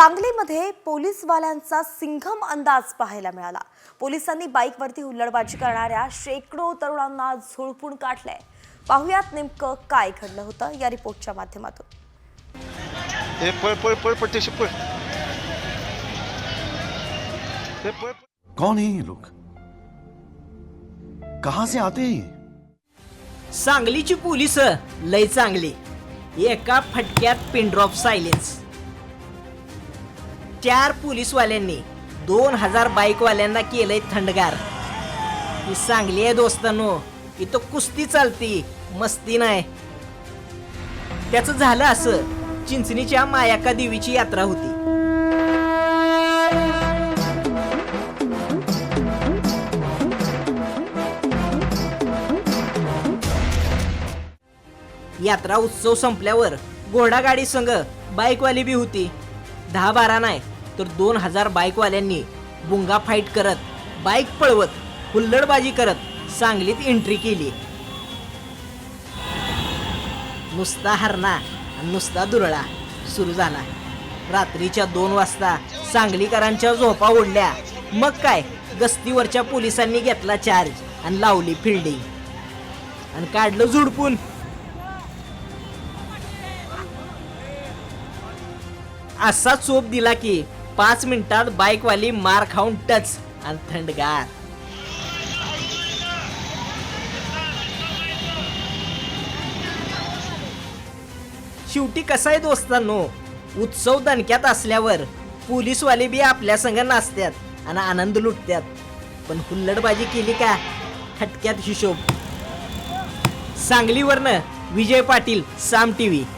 सांगलीमध्ये पोलीसवाल्यांचा सिंघम अंदाज पाहायला मिळाला. पोलिसांनी बाईकवरती हुल्लडबाजी करणाऱ्या शेकडो तरुणांना झोडपून काढलंय. पाहुयात नेमकं काय घडलं होतं या रिपोर्टच्या माध्यमातून. हे पळ पळ पळ प्रत्यक्ष पळ. हे पळ पळ. कौन है ये लोग? कहां से आते हैं ये? सांगलीची पोलीस लय चांगली. एका फटक्यात पिनड्रॉप सायलेन्स चार पोलीसवाल्यांनी दोन हजार बाईकवाल्यांना केलंय थंडगार. ही सांगली आहे दोस्तांनो इथं कुस्ती चालती मस्ती नाही. त्याचं झालं असं चिंचणीच्या मायाका देवीची यात्रा होती. यात्रा उत्सव संपल्यावर घोडागाडी संघ बाईकवाली बी होती. दहा बारा नाही तर दोन हजार बाईकवाल्यांनी बुंगा फाईट करत बाईक पळवत हुल्लडबाजी करत सांगलीत एंट्री केली. नुसता हरणा आणि नुसता दुरळा सुरू झाला. रात्रीच्या दोन वाजता सांगलीकरांच्या झोपा ओढल्या. मग काय? गस्तीवरच्या पोलिसांनी घेतला चार्ज आणि लावली फिल्डिंग आणि काढलं झुडपून. असा चोप दिला की पाच मिनिटात बाईकवाली मार खाऊन टच आणि थंडगार. शेवटी कसा आहे दोस्तांनो उत्सव दणक्यात असल्यावर पोलीसवाले बी आपल्या संग नाचत्यात आणि आनंद लुटत्यात. पण हुल्लडबाजी केली का? खटक्यात हिशोब. सांगलीवरनं विजय पाटील साम टी व्ही